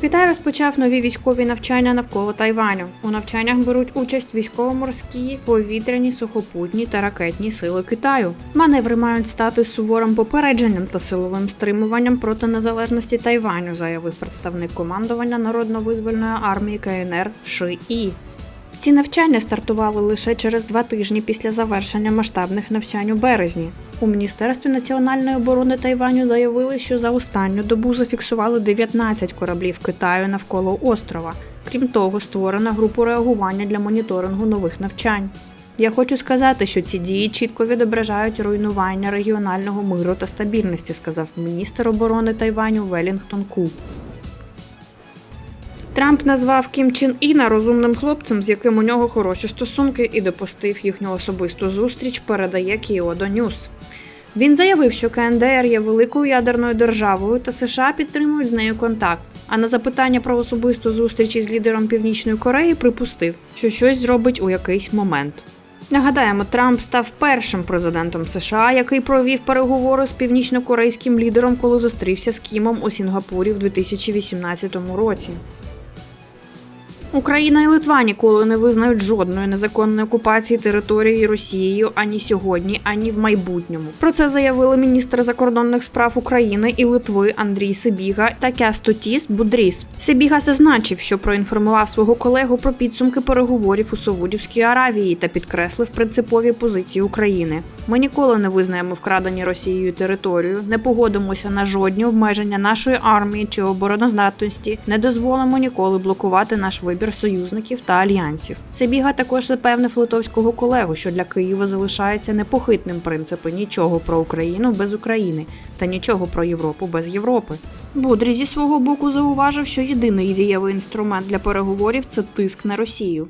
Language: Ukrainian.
Китай розпочав нові військові навчання навколо Тайваню. У навчаннях беруть участь військово-морські, повітряні, сухопутні та ракетні сили Китаю. Маневри мають стати суворим попередженням та силовим стримуванням проти незалежності Тайваню, заявив представник командування Народно-визвольної армії КНР Ши І. Ці навчання стартували лише через два тижні після завершення масштабних навчань у березні. У Міністерстві національної оборони Тайваню заявили, що за останню добу зафіксували 19 кораблів Китаю навколо острова. Крім того, створена група реагування для моніторингу нових навчань. Я хочу сказати, що ці дії чітко відображають руйнування регіонального миру та стабільності, сказав міністр оборони Тайваню Велінгтон Ку. Трамп назвав Кім Чен Іна розумним хлопцем, з яким у нього хороші стосунки, і допустив їхню особисту зустріч, передає Кіодо Ньюс. Він заявив, що КНДР є великою ядерною державою та США підтримують з нею контакт. А на запитання про особисту зустріч із лідером Північної Кореї припустив, що щось зробить у якийсь момент. Нагадаємо, Трамп став першим президентом США, який провів переговори з північнокорейським лідером, коли зустрівся з Кімом у Сінгапурі в 2018 році. Україна і Литва ніколи не визнають жодної незаконної окупації території Росією ані сьогодні, ані в майбутньому. Про це заявили міністр закордонних справ України і Литви Андрій Сибіга та Кястотіс Будріс. Сибіга зазначив, що проінформував свого колегу про підсумки переговорів у Саудівській Аравії та підкреслив принципові позиції України. Ми ніколи не визнаємо вкрадені Росією територію, не погодимося на жодні обмеження нашої армії чи обороноздатності, не дозволимо ніколи блокувати наш вибір союзників та альянсів. Себіга також запевнив литовського колегу, що для Києва залишається непохитним принципи нічого про Україну без України та нічого про Європу без Європи. Будрі зі свого боку зауважив, що єдиний дієвий інструмент для переговорів це тиск на Росію.